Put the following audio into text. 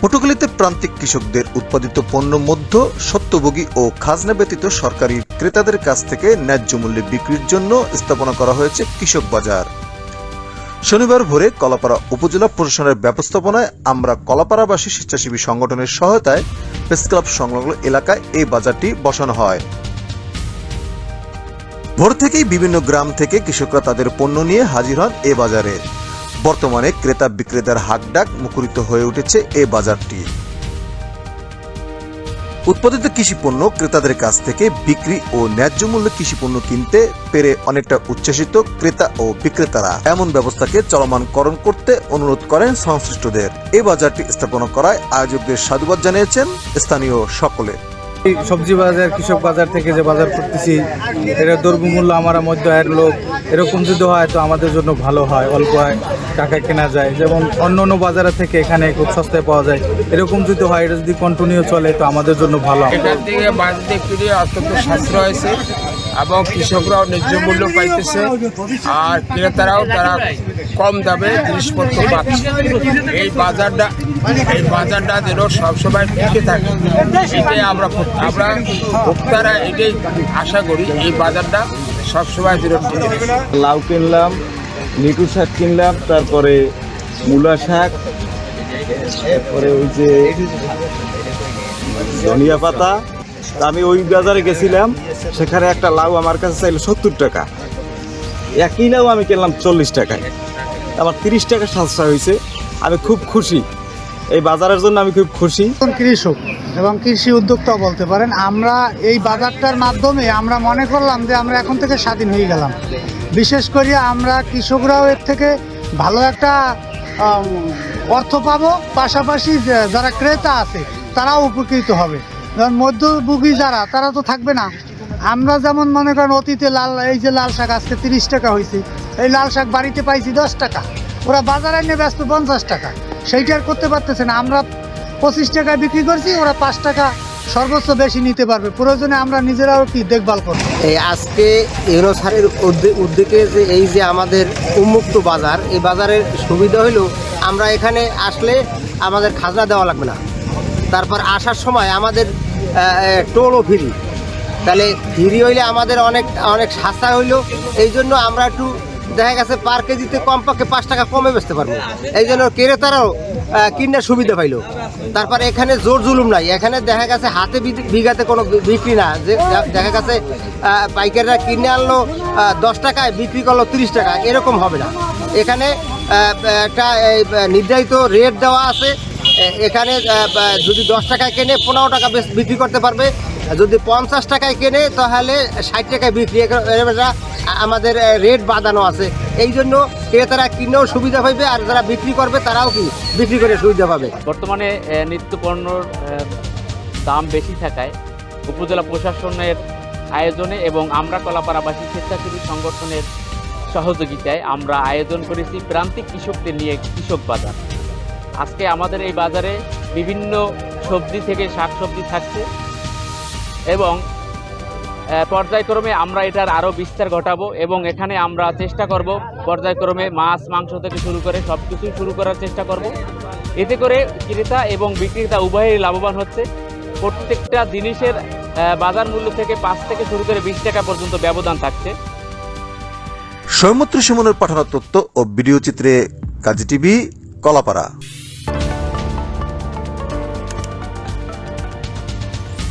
পটুয়াখালীতে প্রান্তিক কৃষকদের উৎপাদিত পণ্য মধ্য সত্যভোগী ও খাজনা ব্যতীত সরকারি ক্রেতাদের কাছ থেকে ন্যায্য মূল্যে বিক্রির জন্য স্থাপনা করা হয়েছে কৃষক বাজার। শনিবার ভোরে কলাপাড়া উপজেলা প্রশাসনের ব্যবস্থাপনায় আমরা কলাপাড়াবাসী স্বেচ্ছাসেবী সংগঠনের সহায়তায় প্রেস ক্লাব সংলগ্ন এলাকায় এই বাজারটি বসানো হয়। ভোর থেকেই বিভিন্ন গ্রাম থেকে কৃষকরা তাদের পণ্য নিয়ে হাজির হন এ বাজারে। বর্তমানে ক্রেতা বিক্রেতার হাকডাক মুখরিত হয়ে উঠেছে এ বাজারটি। উৎপাদিত কৃষি পণ্য ক্রেতাদের কাছ থেকে বিক্রি ও ন্যায্য মূল্যে কৃষি পণ্য কিনতে পেরে অনেকটা উচ্ছ্বাসিত ক্রেতা ও বিক্রেতারা। এমন ব্যবস্থাকে চলমানকরণ করতে অনুরোধ করেন সংশ্লিষ্টদের। এই বাজারটি স্থাপনা করায় আয়োজকদের সাধুবাদ জানিয়েছেন স্থানীয় সকলে। সবজি বাজার, কৃষক বাজার থেকে যে বাজার করতেছি এটা দ্রব্যমূল্য আমার মধ্যে আয়ের লোক এরকম যদি হয় তো আমাদের জন্য ভালো হয়, অল্প হয় টাকা কেনা যায়। যেমন অন্য অন্য বাজারের থেকে এখানে খুব সস্তায় পাওয়া যায়। এরকম যদি হয়, এটা যদি কন্টিনিউ চলে, তো আমাদের জন্য ভালো। এটার বাজারে সাশ্রয় হয়েছে। এবং কৃষকরাও ন্যায্য মূল্য পাইতেছে। আর ক্রেতারাও তারা কম দামে জিনিসপত্র পাচ্ছে। এই বাজারটা এই বাজারটা যেন সবসময় টিকে থাকে, এটাই আমরা আমরা ভোক্তারা এটাই আশা করি, এই বাজারটা সবসময় যেন লাউ কিনলাম লিটু শাক কিনলাম, তারপরে মূলা শাক, তারপরে ওই যে ধনিয়া পাতা আমি ওই বাজারে গেছিলাম, সেখানে একটা লাউ আমার কাছে চাইলো সত্তর টাকা। একই লাউ আমি কিনলাম চল্লিশ টাকায়। আমার তিরিশ টাকা সাশ্রয় হয়েছে। আমি খুব খুশি। এই বাজারের জন্য আমি খুব খুশি। কৃষক এবং কৃষি উদ্যোক্তা বলতে পারেন, আমরা এই বাজারটার মাধ্যমে আমরা মনে করলাম যে আমরা এখন থেকে স্বাধীন হয়ে গেলাম। বিশেষ করে আমরা কৃষকরাও এর থেকে ভালো একটা অর্থ পাবো। পাশাপাশি যারা ক্রেতা আছে, তারাও উপকৃত হবে। যেমন মধ্যভোগী যারা, তারা তো থাকবে না। আমরা যেমন মনে করেন অতীতে লাল, এই যে লাল শাক, আজকে তিরিশ টাকা হয়েছে এই লাল শাক বাড়িতে পাইছি দশ টাকা। ওরা বাজারে নিয়ে ব্যস্ত পঞ্চাশ টাকা। সেইটা আর করতে পারতেছে না। আমরা পঁচিশ টাকায় বিক্রি করছি, ওরা পাঁচ টাকা সর্বোচ্চ বেশি নিতে পারবে। প্রয়োজনে আমরা নিজেরাও কি দেখভাল করব? এই আজকে ইউরো সারের উদ্যোগে যে এই যে আমাদের উন্মুক্ত বাজার, এই বাজারের সুবিধা হইল, আমরা এখানে আসলে আমাদের খাজনা দেওয়া লাগবে না। তারপর আসার সময় আমাদের টোলও ফ্রি। তাহলে ফ্রি হইলে আমাদের অনেক অনেক সাশ্রয় হইল। এই জন্য আমরা একটু দেখা গেছে পার কেজিতে কমপক্ষে পাঁচ টাকা কমে বেচতে পারব। এই জন্য ক্রেতারাও কিনার সুবিধা পাইলো। তারপর এখানে জোর জুলুম নাই। এখানে দেখা গেছে হাতে বিঘাতে কোনো বিক্রি না। যে দেখা গেছে পাইকাররা কিনে আনলো দশ টাকায়, বিক্রি করল তিরিশ টাকা। এরকম হবে না। এখানে একটা নির্ধারিত রেট দেওয়া আছে। এখানে যদি দশ টাকায় কেনে পনেরো টাকা বিক্রি করতে পারবে। যদি পঞ্চাশ টাকায় কেনে, তাহলে ষাট টাকায় বিক্রি। এ- এরকম একটা আমাদের রেট বাঁধানো আছে। এই জন্য ক্রেতারা কিনেও সুবিধা পাইবে আর যারা বিক্রি করবে, তারাও কি বিক্রি করে সুবিধা পাবে। বর্তমানে নিত্য পণ্যর দাম বেশি থাকায় উপজেলা প্রশাসনের আয়োজনে এবং আমরা কলাপাড়াবাসী স্বেচ্ছাসেবী সংগঠনের সহযোগিতায় আমরা আয়োজন করেছি প্রান্তিক কৃষকদের নিয়ে কৃষক বাজার। আজকে আমাদের এই বাজারে বিভিন্ন সবজি থেকে শাক সবজি থাকছে এবং পর্যায়ক্রমে আমরা এটার আরও বিস্তার ঘটাবো এবং এখানে আমরা চেষ্টা করব পর্যায়ক্রমে মাছ, মাংস থেকে শুরু করে সব কিছুই শুরু করার চেষ্টা করব। এতে করে ক্রেতা এবং বিক্রেতা উভয়ই লাভবান হচ্ছে। প্রত্যেকটা জিনিসের বাজার মূল্য থেকে পাঁচ থেকে শুরু করে বিশ টাকা পর্যন্ত ব্যবধান থাকছে। সৌমত্র সুমনের পাঠানো তথ্য ও ভিডিও চিত্রে কাজী টিভি, কলাপাড়া।